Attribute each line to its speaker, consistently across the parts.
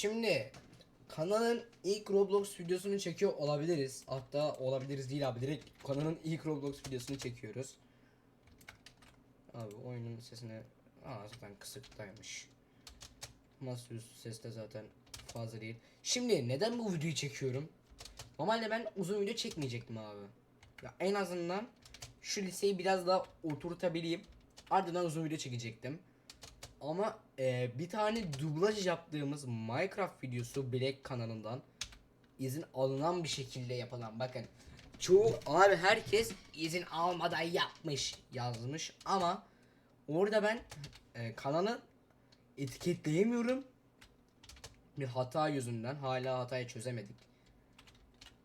Speaker 1: Şimdi kanalın ilk Roblox videosunu çekiyor olabiliriz. Hatta olabiliriz değil abi. Direkt kanalın ilk Roblox videosunu çekiyoruz. Abi oyunun sesine Aa zaten kısıktaymış. Masaüstü ses de zaten fazla değil. Şimdi neden bu videoyu çekiyorum? Normalde ben uzun video çekmeyecektim abi. Ya en azından şu liseyi biraz daha oturtabileyim. Ardından uzun video çekecektim. Ama e, bir tane dublaj yaptığımız Minecraft videosu Black kanalından izin alınan bir şekilde yapılan bakın. Çoğu abi herkes izin almadan yapmış yazmış ama orada ben e, kanalı etiketleyemiyorum. Bir hata yüzünden hala hatayı çözemedik.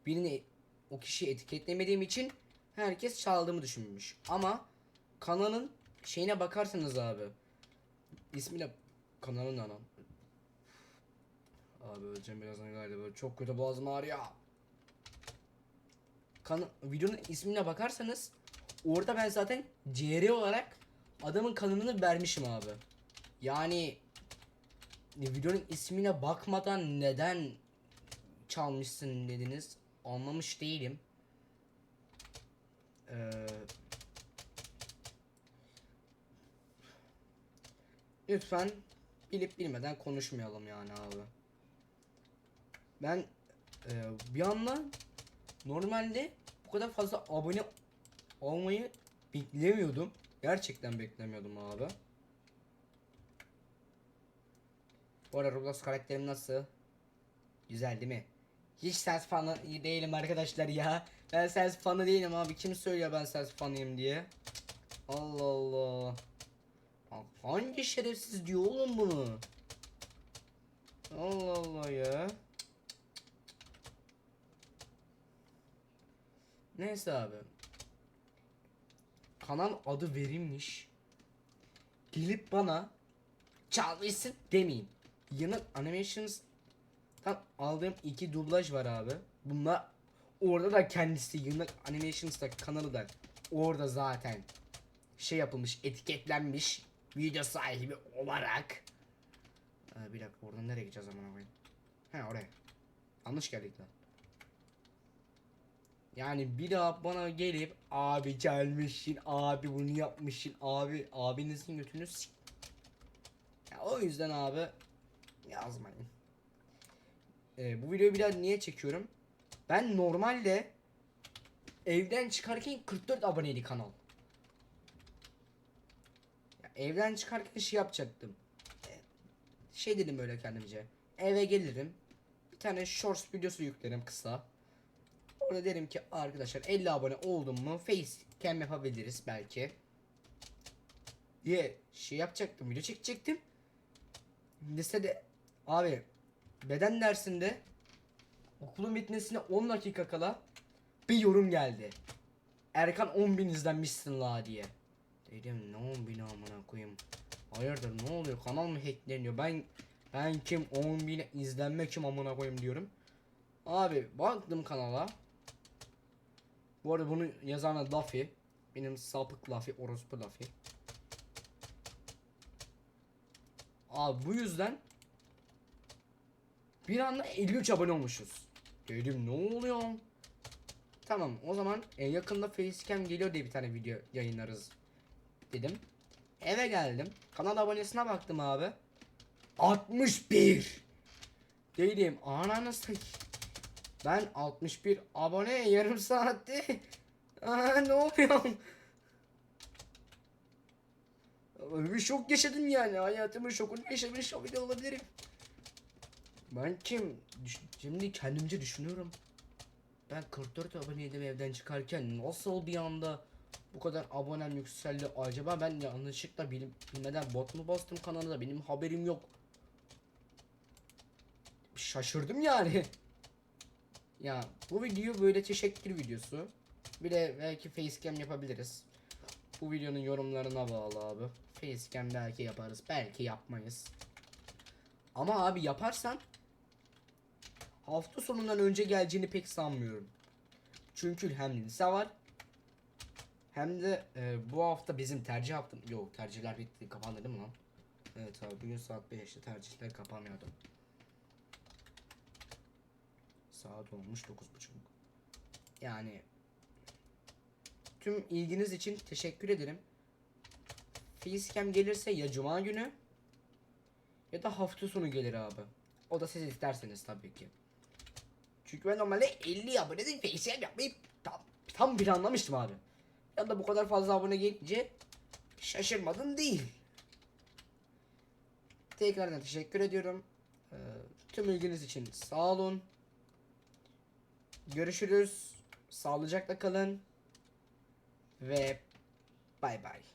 Speaker 1: Birini o kişiyi etiketlemediğim için herkes çaldığımı düşünmüş. Ama kanalın şeyine bakarsanız abi İsmi de kanalın anam. Abi öleceğim birazdan galiba. Çok kötü boğazım ağrıyor. Kan videonun ismine bakarsanız orada ben zaten CR olarak adamın kanalını vermişim abi. Yani videonun ismine bakmadan neden çalmışsın dediniz anlamış değilim. Ee, Lütfen bilip bilmeden konuşmayalım yani abi. Ben e, bir anda normalde bu kadar fazla abone olmayı beklemiyordum. Gerçekten beklemiyordum abi. Bu arada Roblox karakterim nasıl? Güzel değil mi? Hiç sens fanı değilim arkadaşlar ya. Ben sens fanı değilim abi. Kim söylüyor ben sens fanıyım diye? Allah Allah. Hangi şerefsiz diyor oğlum bunu? Allah Allah ya. Neyse abi. Kanal adı verilmiş. Gelip bana çalmışsın demeyin. Yanık Animations'tan aldığım iki dublaj var abi. Bunlar orada da kendisi Yanık Animations'ta kanalı da orada zaten şey yapılmış, etiketlenmiş video sahibi olarak. Ee, bir dakika oradan nereye gideceğiz amına koyayım? He oraya. Yanlış geldik lan. Yani bir daha bana gelip abi gelmişsin, abi bunu yapmışsın, abi abinizin götünü sik. Ya o yüzden abi yazmayın. Ee, bu videoyu bir daha niye çekiyorum? Ben normalde evden çıkarken 44 aboneydi kanal. Evden çıkarken şey yapacaktım. E, Şey dedim böyle kendimce. Eve gelirim. Bir tane shorts videosu yüklerim kısa. Orada derim ki arkadaşlar 50 abone oldum mu facecam yapabiliriz belki. diye şey yapacaktım video çekecektim. Lisede abi beden dersinde okulun bitmesine 10 dakika kala bir yorum geldi. Erkan 10.000 izlenmişsin la diye. Dedim ne 10.000 amına koyayım. Hayırdır ne oluyor kanal mı hackleniyor ben ben kim 10.000 izlenme kim amına koyayım diyorum. Abi baktım kanala. Bu arada bunu yazan da Laffy. Benim sapık Laffy, orospu Laffy. Abi bu yüzden bir anda 53 abone olmuşuz. Dedim ne oluyor? Tamam o zaman e, yakında facecam geliyor diye bir tane video yayınlarız dedim. Eve geldim. Kanal abonesine baktım abi. 61. Dedim ananı sak- Ben 61 abone yarım saatte. Aa, ne oluyor? Bir şok yaşadım yani. Hayatımın şokunu yaşamış bile olabilirim. Ben kim? Düş- Şimdi kendimce düşünüyorum. Ben 44 aboneydim evden çıkarken nasıl bir anda bu kadar abonem yükseldi acaba ben yanlışlıkla bilim, bilmeden bot mu bastım kanalda benim haberim yok. Şaşırdım yani. ya bu video böyle teşekkür videosu. Bir de belki facecam yapabiliriz. Bu videonun yorumlarına bağlı abi. Facecam belki yaparız belki yapmayız. Ama abi yaparsan hafta sonundan önce geleceğini pek sanmıyorum. Çünkü hem lise var hem de e, bu hafta bizim tercih haftam yok tercihler bitti kapandı değil mi lan? Evet abi bugün saat 5'te tercihler kapanıyordu. Saat olmuş 9.30. Yani tüm ilginiz için teşekkür ederim. Facecam gelirse ya cuma günü ya da hafta sonu gelir abi. O da siz isterseniz tabii ki. Çünkü ben normalde 50 abonede facecam yapmayı tam, tam planlamıştım abi. Ya da bu kadar fazla abone gelince şaşırmadım değil. Tekrardan teşekkür ediyorum. Ee, tüm ilginiz için sağ olun. Görüşürüz. Sağlıcakla kalın. Ve bay bay.